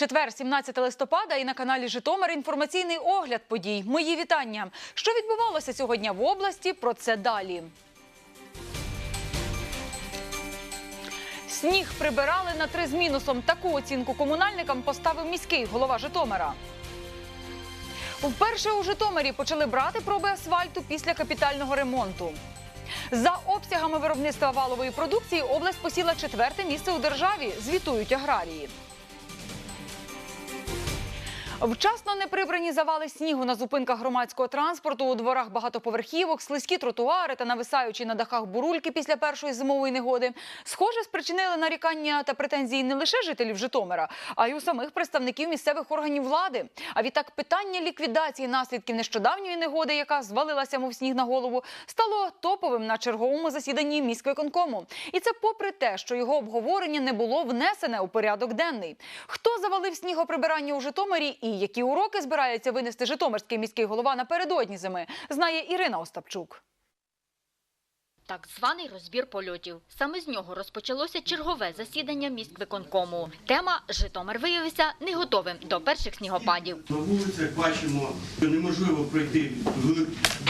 Четвер, 17 листопада, і на каналі Житомир інформаційний огляд подій. Мої вітання. Що відбувалося сьогодні в області? Про це далі. Сніг прибирали на три з мінусом. Таку оцінку комунальникам поставив міський голова Житомира. Вперше у Житомирі почали брати проби асфальту після капітального ремонту. За обсягами виробництва валової продукції область посіла четверте місце у державі. Звітують аграрії. Вчасно не прибрані завали снігу на зупинках громадського транспорту, у дворах багатоповерхівок, слизькі тротуари та нависаючі на дахах бурульки після першої зимової негоди. Схоже, спричинили нарікання та претензії не лише жителів Житомира, а й у самих представників місцевих органів влади. А відтак питання ліквідації наслідків нещодавньої негоди, яка звалилася мов сніг на голову, стало топовим на черговому засіданні міськвиконкому. І це попри те, що його обговорення не було внесене у порядок денний. Хто завалив снігоприбирання у Житомирі і які уроки збирається винести Житомирський міський голова напередодні зими, знає Ірина Остапчук. Так званий розбір польотів. Саме з нього розпочалося чергове засідання міськвиконкому. Тема Житомир виявився не готовим до перших снігопадів. На вулицях бачимо, що неможливо пройти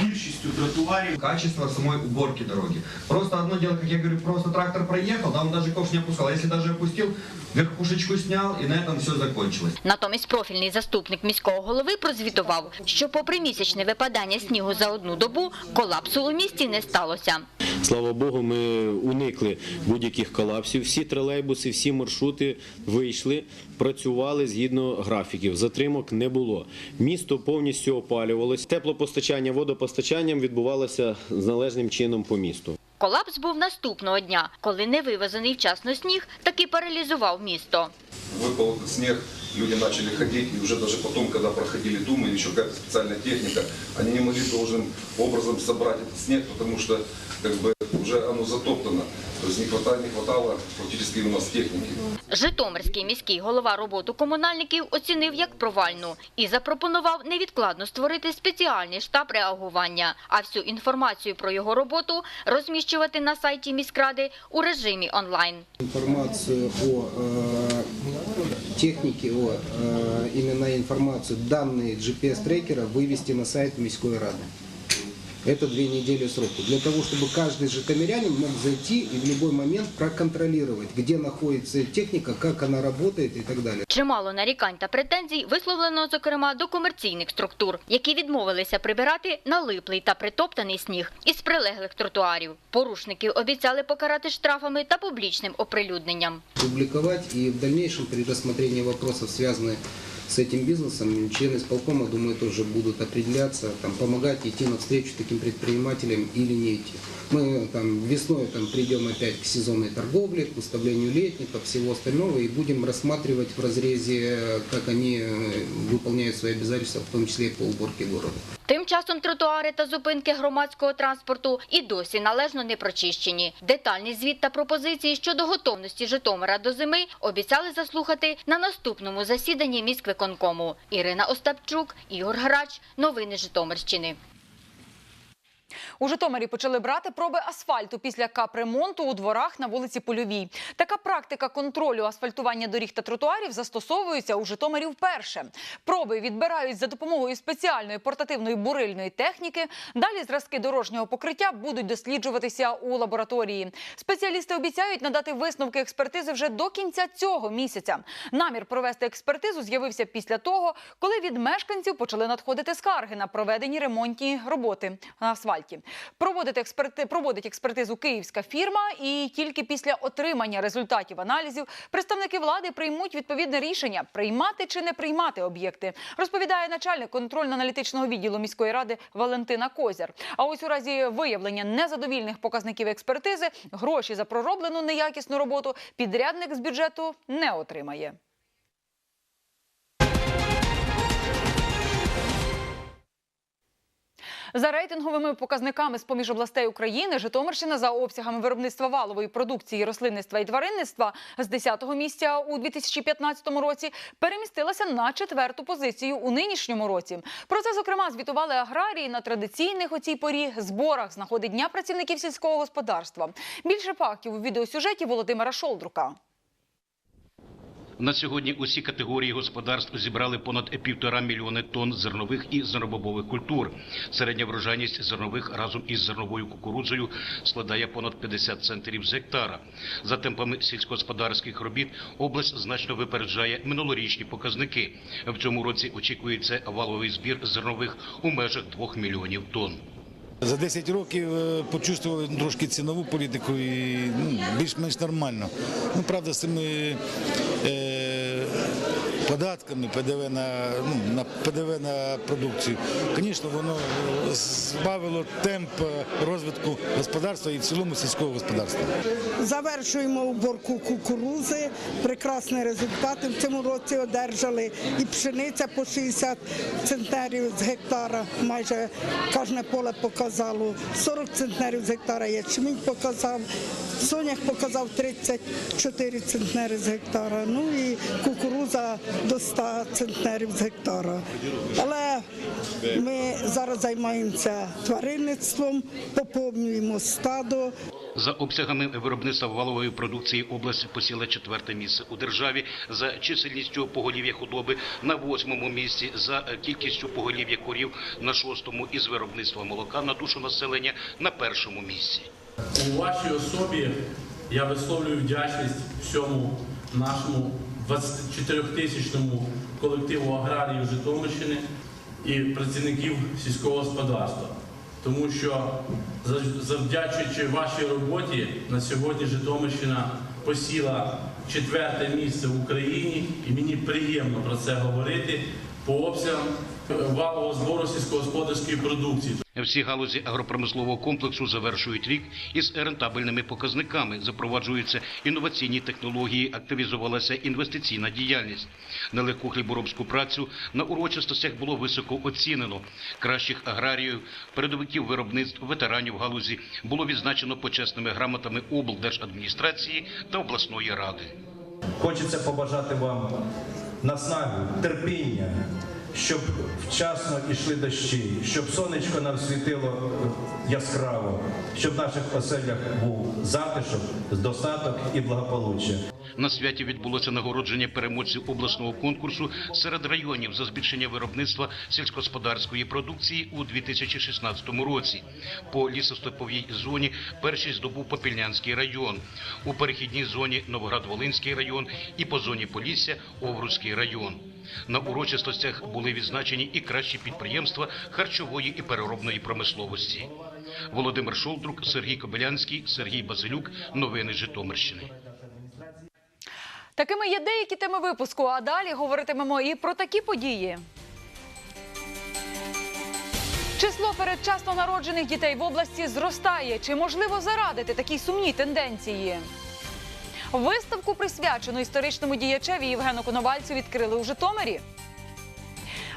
більшістю тротуарів. качество самой уборки дороги. Просто одно дело, как я говорю, просто трактор проехал, да, он даже ковш не опускал. А если даже опустил, верхушечку снял, и на этом все закончилось. Натомість профільний заступник міського голови прозвітував, що попри місячне випадання снігу за одну добу, колапсу у місті не сталося. Слава Богу, ми уникли будь-яких колапсів. Всі тролейбуси, всі маршрути вийшли, працювали згідно графіків. Затримок не було. Місто повністю опалювалось. Теплопостачання, водопостачанням відбувалося з належним чином по місту. Колапс був наступного дня, коли невивезений вчасно сніг таки паралізував місто. выпал этот снег, люди начали ходить, и уже даже потом, когда проходили Думы, или еще какая-то специальная техника, они не могли должным образом собрать этот снег, потому что как бы уже оно затоптано. То есть не хватало, не хватало практически у нас техники. Житомирський міський голова роботу комунальників оцінив як провальну і запропонував невідкладно створити спеціальний штаб реагування, а всю інформацію про його роботу розміщувати на сайті міськради у режимі онлайн. информацию о э, технике, о э, именно информацию, данные GPS-трекера вывести на сайт Міської Рады. Это две недели сроку. Для того, чтобы каждый житомирянин мог зайти и в любой момент проконтролировать, где находится техника, как она работает и так далее. Чимало нарікань та претензій висловлено, зокрема, до комерційних структур, які відмовилися прибирати налиплий та притоптаний сніг із прилеглих тротуарів. Порушників обіцяли покарати штрафами та публічним оприлюдненням. Публиковать и в дальнейшем при рассмотрении вопросов, связанных с этим бизнесом, члены исполкома, думаю, тоже будут определяться, там, помогать идти навстречу таким предпринимателям или не идти. Мы там весной там, придем опять к сезонной торговле, к выставлению летников, всего остального, и будем рассматривать в разрезе, как они выполняют свои обязательства, в том числе и по уборке города. Тим часом тротуари та зупинки громадського транспорту і досі належно не прочищені. Детальний звіт та пропозиції щодо готовності Житомира до зими обіцяли заслухати на наступному засіданні міськвиконкому. Ірина Остапчук, Ігор Грач. Новини Житомирщини. У Житомирі почали брати проби асфальту після капремонту у дворах на вулиці Польовій. Така практика контролю асфальтування доріг та тротуарів застосовується у Житомирі вперше. Проби відбирають за допомогою спеціальної портативної бурильної техніки. Далі зразки дорожнього покриття будуть досліджуватися у лабораторії. Спеціалісти обіцяють надати висновки експертизи вже до кінця цього місяця. Намір провести експертизу з'явився після того, коли від мешканців почали надходити скарги на проведені ремонтні роботи на асфальті. Проводити експерти... Проводить експертизу київська фірма, і тільки після отримання результатів аналізів представники влади приймуть відповідне рішення приймати чи не приймати об'єкти. Розповідає начальник контрольно-аналітичного відділу міської ради Валентина Козяр. А ось у разі виявлення незадовільних показників експертизи гроші за пророблену неякісну роботу підрядник з бюджету не отримає. За рейтинговими показниками з поміж областей України Житомирщина за обсягами виробництва валової продукції рослинництва і тваринництва з 10-го місця у 2015 році перемістилася на четверту позицію у нинішньому році. Про це зокрема звітували аграрії на традиційних у цій порі зборах з дня працівників сільського господарства. Більше фактів у відеосюжеті Володимира Шолдрука. На сьогодні усі категорії господарств зібрали понад півтора мільйони тонн зернових і зернобобових культур. Середня врожайність зернових разом із зерновою кукурудзою складає понад 50 центнерів з гектара. За темпами сільськогосподарських робіт область значно випереджає минулорічні показники. В цьому році очікується валовий збір зернових у межах 2 мільйонів тонн. За 10 років е, почувствували трошки цінову політику і ну, більш-менш нормально. Ну, правда, з цими е, податками ПДВ на, ну, на ПДВ на продукцію, звісно, воно збавило темп розвитку господарства і в цілому сільського господарства. Завершуємо уборку кукурузи. Прекрасні результати в цьому році одержали. І пшениця по 60 центнерів з гектара. Майже кожне поле показало. 40 центнерів з гектара ячмінь показав. Сонях показав 34 центнери з гектара. Ну і кукуруза до 100 центнерів з гектара. Але ми зараз займаємося тваринництвом, поповнюємо стадо. За обсягами виробництва валової продукції область посіла четверте місце у державі, за чисельністю поголів'я худоби на восьмому місці, за кількістю поголів'я корів на шостому і з виробництва молока на душу населення на першому місці. У вашій особі я висловлюю вдячність всьому нашому 24-тисячному колективу аграріїв Житомирщини і працівників сільського господарства. Тому що завдячуючи вашій роботі на сьогодні Житомирщина посіла четверте місце в Україні, і мені приємно про це говорити по обсягам валового збору сільськогосподарської продукції. Всі галузі агропромислового комплексу завершують рік із рентабельними показниками. Запроваджуються інноваційні технології, активізувалася інвестиційна діяльність. Нелегку хліборобську працю на урочистостях було високо оцінено. Кращих аграріїв, передовиків виробництв, ветеранів галузі було відзначено почесними грамотами облдержадміністрації та обласної ради. Хочеться побажати вам наснаги, терпіння, щоб вчасно йшли дощі, щоб сонечко нам світило яскраво, щоб в наших оселях був затишок, достаток і благополуччя. На святі відбулося нагородження переможців обласного конкурсу серед районів за збільшення виробництва сільськогосподарської продукції у 2016 році. По лісостеповій зоні перший здобув Попільнянський район, у перехідній зоні Новоград-Волинський район і по зоні Полісся Овруцький район. На урочистостях були відзначені і кращі підприємства харчової і переробної промисловості. Володимир Шолдрук, Сергій Кобилянський, Сергій Базилюк. Новини Житомирщини. Такими є деякі теми випуску. А далі говоритимемо і про такі події. Число передчасно народжених дітей в області зростає. Чи можливо зарадити такій сумній тенденції? Виставку, присвячену історичному діячеві Євгену Коновальцю, відкрили у Житомирі.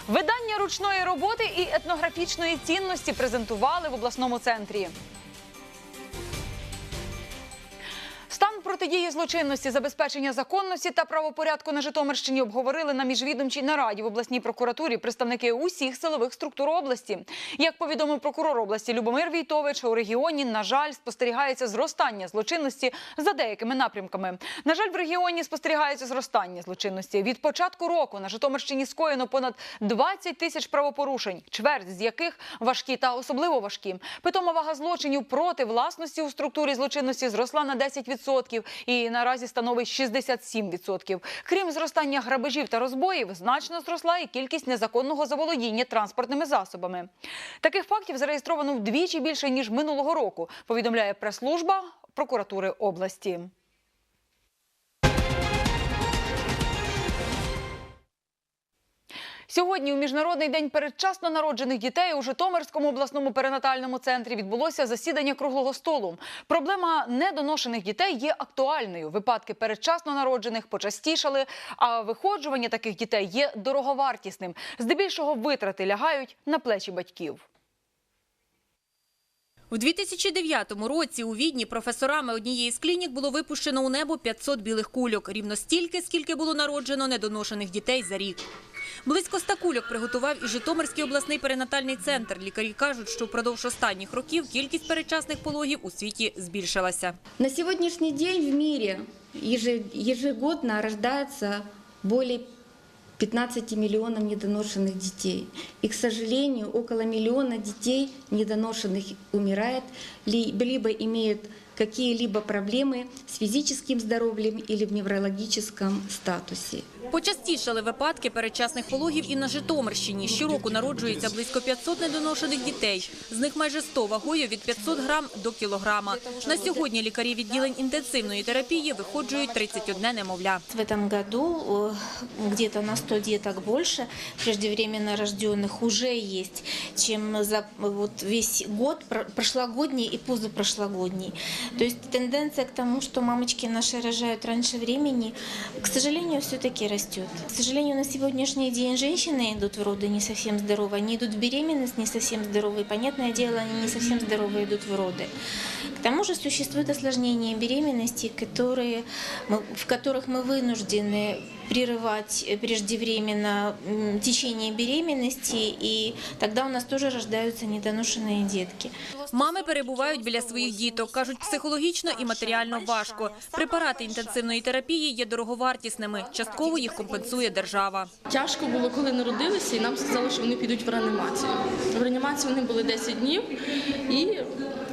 Видання ручної роботи і етнографічної цінності презентували в обласному центрі. Стан протидії злочинності, забезпечення законності та правопорядку на Житомирщині обговорили на міжвідомчій нараді в обласній прокуратурі представники усіх силових структур області. Як повідомив прокурор області Любомир Війтович, у регіоні, на жаль, спостерігається зростання злочинності за деякими напрямками. На жаль, в регіоні спостерігається зростання злочинності. Від початку року на Житомирщині скоєно понад 20 тисяч правопорушень, чверть з яких важкі та особливо важкі. Питома вага злочинів проти власності у структурі злочинності зросла на 10% і наразі становить 67%. Крім зростання грабежів та розбоїв, значно зросла і кількість незаконного заволодіння транспортними засобами. Таких фактів зареєстровано вдвічі більше ніж минулого року. Повідомляє прес-служба прокуратури області. Сьогодні у міжнародний день передчасно народжених дітей у Житомирському обласному перинатальному центрі відбулося засідання круглого столу. Проблема недоношених дітей є актуальною. Випадки передчасно народжених почастішали, а виходжування таких дітей є дороговартісним. Здебільшого витрати лягають на плечі батьків. У 2009 році у Відні професорами однієї з клінік було випущено у небо 500 білих кульок, рівно стільки, скільки було народжено недоношених дітей за рік. Близько 100 кульок приготував і Житомирський обласний перинатальний центр. Лікарі кажуть, що впродовж останніх років кількість передчасних пологів у світі збільшилася. На сегодняшний день в еже- ежегодно рождается более 15 миллионов недоношенных детей. И, к сожалению, около миллиона детей недоношенных умирает, ли- либо имеют какие-либо проблемы с физическим здоровьем или в неврологическом статусе. Почастішали випадки передчасних пологів і на Житомирщині. Щороку народжується близько 500 недоношених дітей. З них майже 100 вагою від 500 грам до кілограма. На сьогодні лікарі відділень інтенсивної терапії виходжують 31 немовля. В этом году э, где-то на 100 деток больше преждевременно рожденных уже есть, чем за вот весь год, про- прошлогодний и позапрошлогодний. То есть тенденция к тому, что мамочки наши рожают раньше времени, к сожалению, все-таки растет. К сожалению, на сегодняшний день женщины идут в роды не совсем здоровы, они идут в беременность не совсем здоровые. Понятное дело, они не совсем здоровые идут в роды. К тому же существуют осложнения беременности, которые, мы- в которых мы вынуждены прерывать э, преждевременно м, течение беременности, и тогда у нас тоже рождаются недоношенные детки. Мами перебувають біля своїх діток. Кажуть, психологічно і матеріально важко. Препарати інтенсивної терапії є дороговартісними. Частково їх компенсує держава. Тяжко було, коли народилися, і нам сказали, що вони підуть в реанімацію. В реанімації вони були 10 днів, і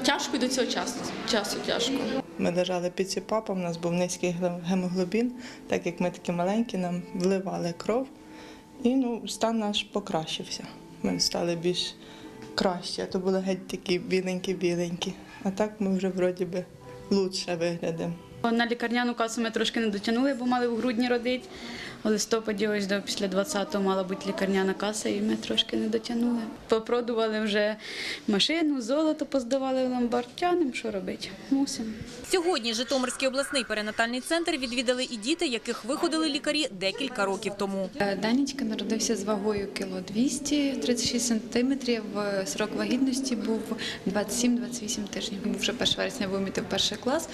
тяжко і до цього часу. Часу тяжко. Ми лежали під СІПАПом, у нас був низький гемоглобін, так як ми такі маленькі, нам вливали кров, і ну, стан наш покращився. Ми стали більш краще, а то були геть такі біленькі-біленькі. А так ми вже вроді би лучше виглядаємо. На лікарняну касу ми трошки не дотягнули, бо мали в грудні родити. У листопаді ось до після 20-го мала бути лікарняна каса, і ми трошки не дотягнули. Попродували вже машину, золото поздавали в ломбард. Тянемо, що робити? Мусимо. Сьогодні Житомирський обласний перинатальний центр відвідали і діти, яких виходили лікарі декілька років тому. Е, Данічка народився з вагою кіло 200, 36 сантиметрів. Е, Срок вагітності був 27-28 тижнів. Був вже 1 вересня вимітив перший клас.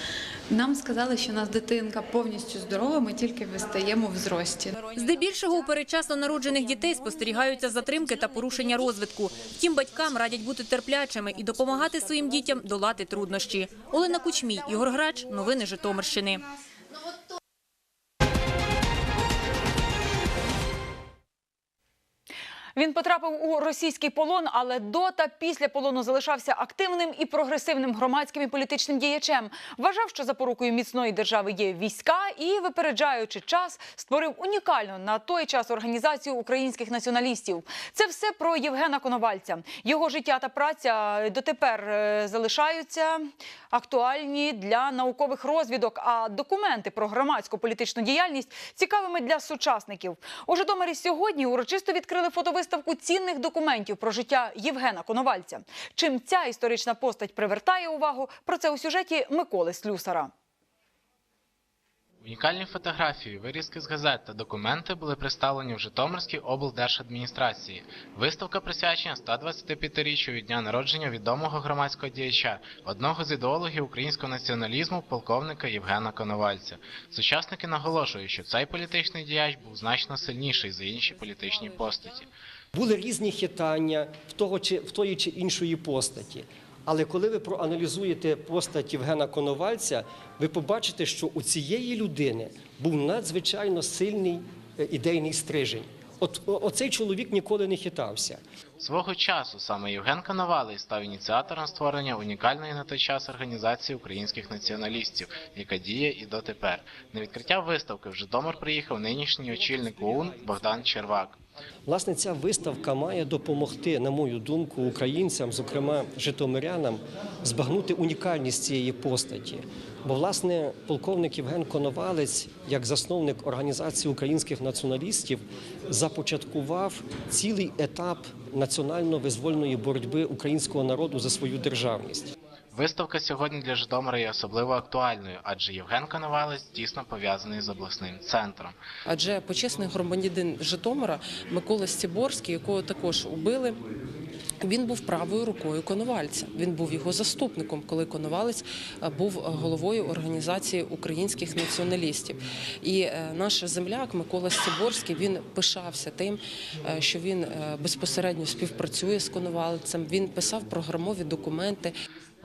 Нам сказали, що у нас дитинка повністю здорова, ми тільки вистаємо в зрості. Здебільшого у передчасно народжених дітей спостерігаються затримки та порушення розвитку. Втім, батькам радять бути терплячими і допомагати своїм дітям долати труднощі. Олена Кучмій, Ігор Грач, новини Житомирщини. Він потрапив у російський полон, але до та після полону залишався активним і прогресивним громадським і політичним діячем. Вважав, що запорукою міцної держави є війська і, випереджаючи час, створив унікальну на той час організацію українських націоналістів. Це все про Євгена Коновальця. Його життя та праця дотепер е, залишаються актуальні для наукових розвідок. А документи про громадську політичну діяльність цікавими для сучасників. У Житомирі сьогодні урочисто відкрили фотовиставку цінних документів про життя Євгена Коновальця. Чим ця історична постать привертає увагу? Про це у сюжеті Миколи Слюсара. Унікальні фотографії, вирізки з газет та документи були представлені в Житомирській облдержадміністрації. Виставка присвячена 125-річчю від дня народження відомого громадського діяча, одного з ідеологів українського націоналізму, полковника Євгена Коновальця. Сучасники наголошують, що цей політичний діяч був значно сильніший за інші політичні постаті. Були різні хитання в того чи в тої чи іншої постаті. Але коли ви проаналізуєте постать Євгена Коновальця, ви побачите, що у цієї людини був надзвичайно сильний е, ідейний стрижень. От оцей чоловік ніколи не хитався. Свого часу саме Євген Коновалий став ініціатором створення унікальної на той час організації українських націоналістів, яка діє і дотепер. На відкриття виставки в Житомир приїхав нинішній очільник ОУН Богдан Червак. Власне, ця виставка має допомогти, на мою думку, українцям, зокрема житомирянам, збагнути унікальність цієї постаті. Бо, власне, полковник Євген Коновалець, як засновник організації українських націоналістів, започаткував цілий етап національно-визвольної боротьби українського народу за свою державність. Виставка сьогодні для Житомира є особливо актуальною, адже Євген Коновалець тісно пов'язаний з обласним центром. Адже почесний громадянин Житомира Микола Стіборський, якого також убили Він був правою рукою Коновальця. Він був його заступником, коли Коновалець е, був головою організації українських націоналістів. І е, наш земляк Микола Сциборський він пишався тим, е, що він безпосередньо співпрацює з Коновальцем. Він писав програмові документи.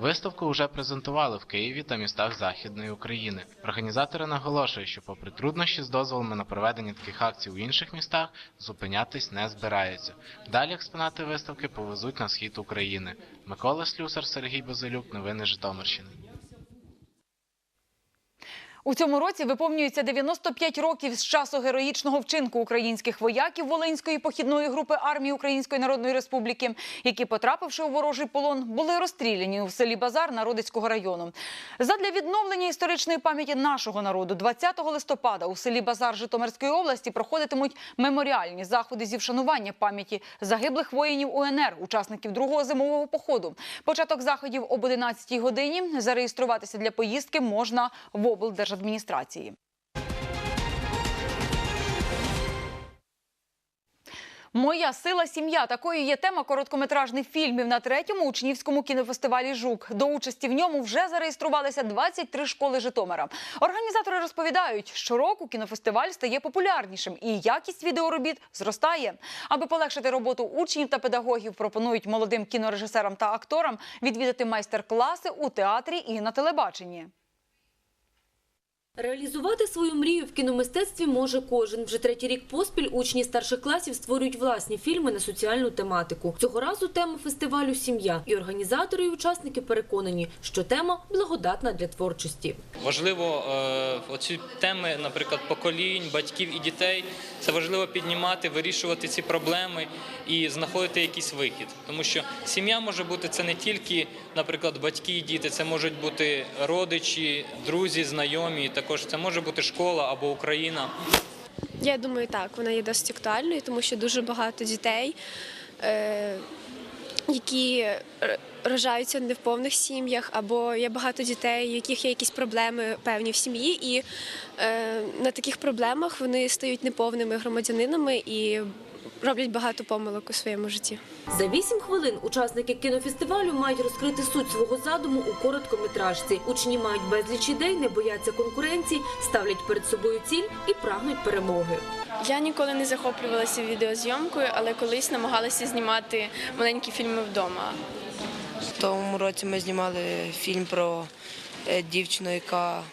Виставку вже презентували в Києві та містах Західної України. Організатори наголошують, що попри труднощі з дозволами на проведення таких акцій у інших містах, зупинятись не збираються. Далі експонати виставки повезуть на схід України. Микола Слюсар, Сергій Базилюк, новини Житомирщини. У цьому році виповнюється 95 років з часу героїчного вчинку українських вояків Волинської похідної групи армії Української Народної Республіки, які, потрапивши у ворожий полон, були розстріляні у селі Базар Народицького району. Задля відновлення історичної пам'яті нашого народу 20 листопада у селі Базар Житомирської області проходитимуть меморіальні заходи зі вшанування пам'яті загиблих воїнів УНР, учасників другого зимового походу. Початок заходів об 11 годині. Зареєструватися для поїздки можна в облдержадміністрації. Моя сила сім'я такою є тема короткометражних фільмів на третьому учнівському кінофестивалі Жук. До участі в ньому вже зареєструвалися 23 школи Житомира. Організатори розповідають, щороку кінофестиваль стає популярнішим і якість відеоробіт зростає. Аби полегшити роботу учнів та педагогів, пропонують молодим кінорежисерам та акторам відвідати майстер-класи у театрі і на телебаченні. Реалізувати свою мрію в кіномистецтві може кожен. Вже третій рік поспіль учні старших класів створюють власні фільми на соціальну тематику. Цього разу тема фестивалю сім'я. І організатори і учасники переконані, що тема благодатна для творчості. Важливо е, оці теми, наприклад, поколінь, батьків і дітей. Це важливо піднімати, вирішувати ці проблеми і знаходити якийсь вихід. Тому що сім'я може бути це не тільки, наприклад, батьки і діти, це можуть бути родичі, друзі, знайомі. Також це може бути школа або Україна. Я думаю, так, вона є досить актуальною, тому що дуже багато дітей, е, які рожаються не в повних сім'ях, або є багато дітей, у яких є якісь проблеми певні в сім'ї, і е, на таких проблемах вони стають неповними громадянинами і роблять багато помилок у своєму житті. За вісім хвилин учасники кінофестивалю мають розкрити суть свого задуму у короткометражці. Учні мають безліч ідей, не бояться конкуренції, ставлять перед собою ціль і прагнуть перемоги. Я ніколи не захоплювалася відеозйомкою, але колись намагалася знімати маленькі фільми вдома. В тому році ми знімали фільм про е, дівчину, яка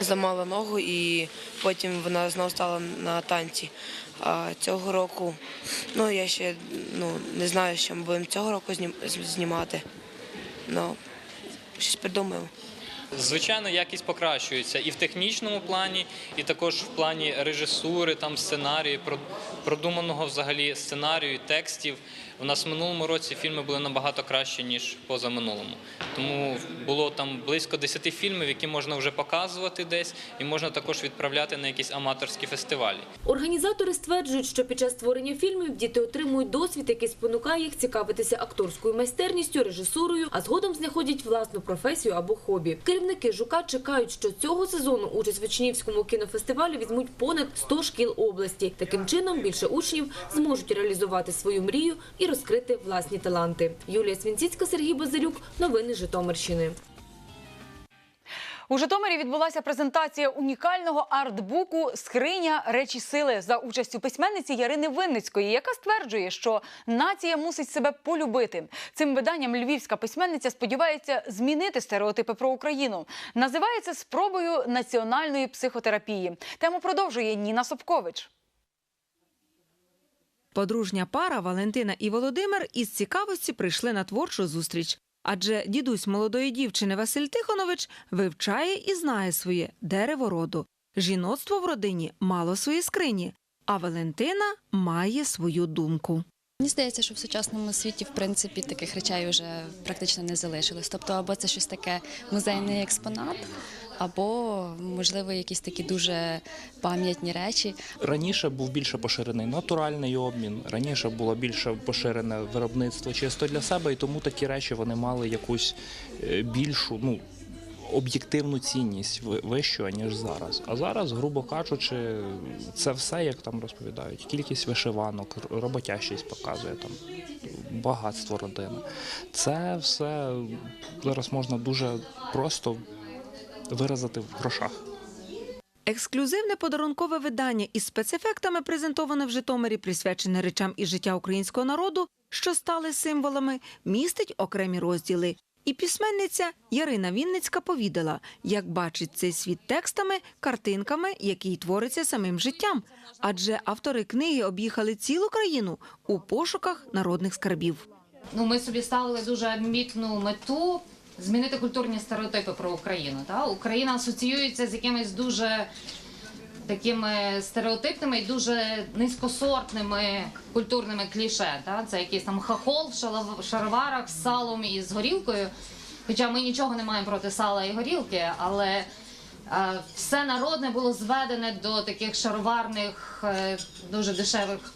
зламала ногу і потім вона знову стала на танці. А цього року, ну я ще ну, не знаю, що ми будемо цього року знімати. Ну, щось придумаємо. Звичайно, якість покращується і в технічному плані, і також в плані режисури, там сценарію, продуманого взагалі сценарію, текстів. У нас в минулому році фільми були набагато кращі ніж позаминулому. Тому було там близько 10 фільмів, які можна вже показувати десь, і можна також відправляти на якісь аматорські фестивалі. Організатори стверджують, що під час створення фільмів діти отримують досвід, який спонукає їх цікавитися акторською майстерністю, режисурою, а згодом знаходять власну професію або хобі. Керівники жука чекають, що цього сезону участь в учнівському кінофестивалі візьмуть понад 100 шкіл області. Таким чином більше учнів зможуть реалізувати свою мрію і розкрити власні таланти. Юлія Свінціцька, Сергій Базилюк. Новини Житомирщини. У Житомирі відбулася презентація унікального артбуку Скриня речі сили за участю письменниці Ярини Винницької, яка стверджує, що нація мусить себе полюбити. Цим виданням львівська письменниця сподівається змінити стереотипи про Україну. Називається спробою національної психотерапії. Тему продовжує Ніна Собкович. Подружня пара Валентина і Володимир із цікавості прийшли на творчу зустріч. Адже дідусь молодої дівчини Василь Тихонович вивчає і знає своє дерево роду. Жіноцтво в родині мало свої скрині, а Валентина має свою думку. Мені здається, що в сучасному світі в принципі таких речей вже практично не залишилось. Тобто, або це щось таке музейний експонат, або можливо якісь такі дуже пам'ятні речі. Раніше був більше поширений натуральний обмін, раніше було більше поширене виробництво чисто для себе, і тому такі речі вони мали якусь е, більшу, ну. Об'єктивну цінність вищу, ніж зараз. А зараз, грубо кажучи, це все, як там розповідають. Кількість вишиванок, роботящість показує там багатство родини. Це все зараз можна дуже просто виразити в грошах. Ексклюзивне подарункове видання із спецефектами презентоване в Житомирі, присвячене речам із життя українського народу, що стали символами, містить окремі розділи. І письменниця Ярина Вінницька повідала, як бачить цей світ текстами, картинками, які й твориться самим життям. Адже автори книги об'їхали цілу країну у пошуках народних скарбів. Ну, ми собі ставили дуже амбітну мету змінити культурні стереотипи про Україну. Та? Україна асоціюється з якимись дуже такими стереотипними і дуже низькосортними культурними кліше. Та? Це якийсь там хахол в шароварах з салом і з горілкою. Хоча ми нічого не маємо проти сала і горілки, але е, все народне було зведене до таких шароварних, е, дуже дешевих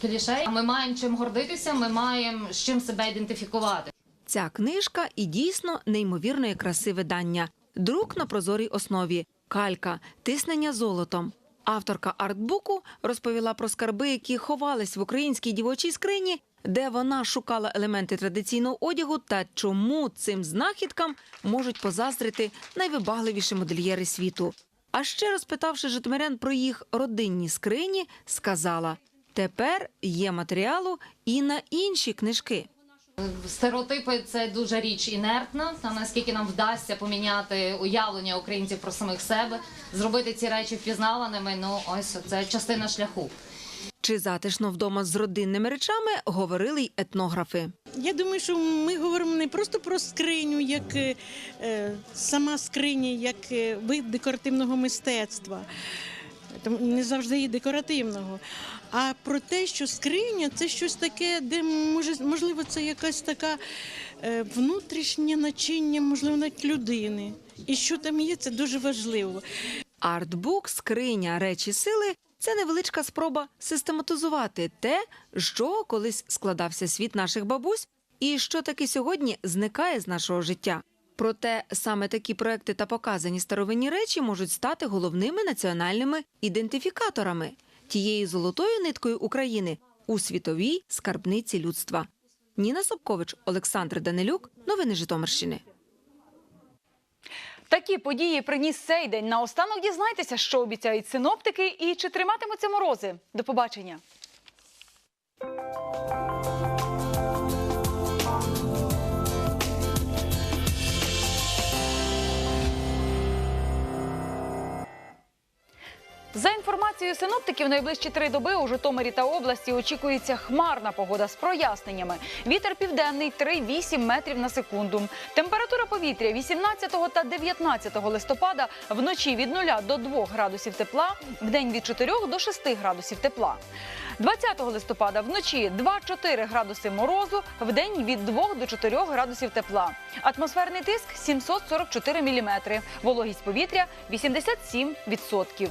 клішей. Ми маємо чим гордитися, ми маємо з чим себе ідентифікувати. Ця книжка і дійсно неймовірної краси видання. Друк на прозорій основі, калька, тиснення золотом. Авторка артбуку розповіла про скарби, які ховались в українській дівочій скрині, де вона шукала елементи традиційного одягу та чому цим знахідкам можуть позаздрити найвибагливіші модельєри світу. А ще розпитавши житомирян про їх родинні скрині, сказала: тепер є матеріалу і на інші книжки. Стереотипи це дуже річ інертна. Та наскільки нам вдасться поміняти уявлення українців про самих себе, зробити ці речі впізнаваними. Ну ось це частина шляху. Чи затишно вдома з родинними речами говорили й етнографи. Я думаю, що ми говоримо не просто про скриню, як е, сама скриня, як е, вид декоративного мистецтва, не завжди і декоративного. А про те, що скриня це щось таке, де може, можливо, це якась така е, внутрішнє начиння, можливо, навіть людини. І що там є, це дуже важливо. Артбук, скриня, речі сили це невеличка спроба систематизувати те, що колись складався світ наших бабусь, і що таки сьогодні зникає з нашого життя. Проте саме такі проекти та показані старовинні речі можуть стати головними національними ідентифікаторами тією золотою ниткою України у світовій скарбниці людства. Ніна Собкович, Олександр Данилюк. Новини Житомирщини. Такі події приніс цей день. Наостанок дізнайтеся, що обіцяють синоптики і чи триматимуться морози. До побачення. За інформацією синоптиків, найближчі три доби у Житомирі та області очікується хмарна погода з проясненнями. Вітер південний 3-8 метрів на секунду. Температура повітря 18 та 19 листопада вночі від 0 до 2 градусів тепла, вдень від 4 до 6 градусів тепла. 20 листопада вночі 2-4 градуси морозу, вдень від 2 до 4 градусів тепла. Атмосферний тиск 744 міліметри. Вологість повітря 87%.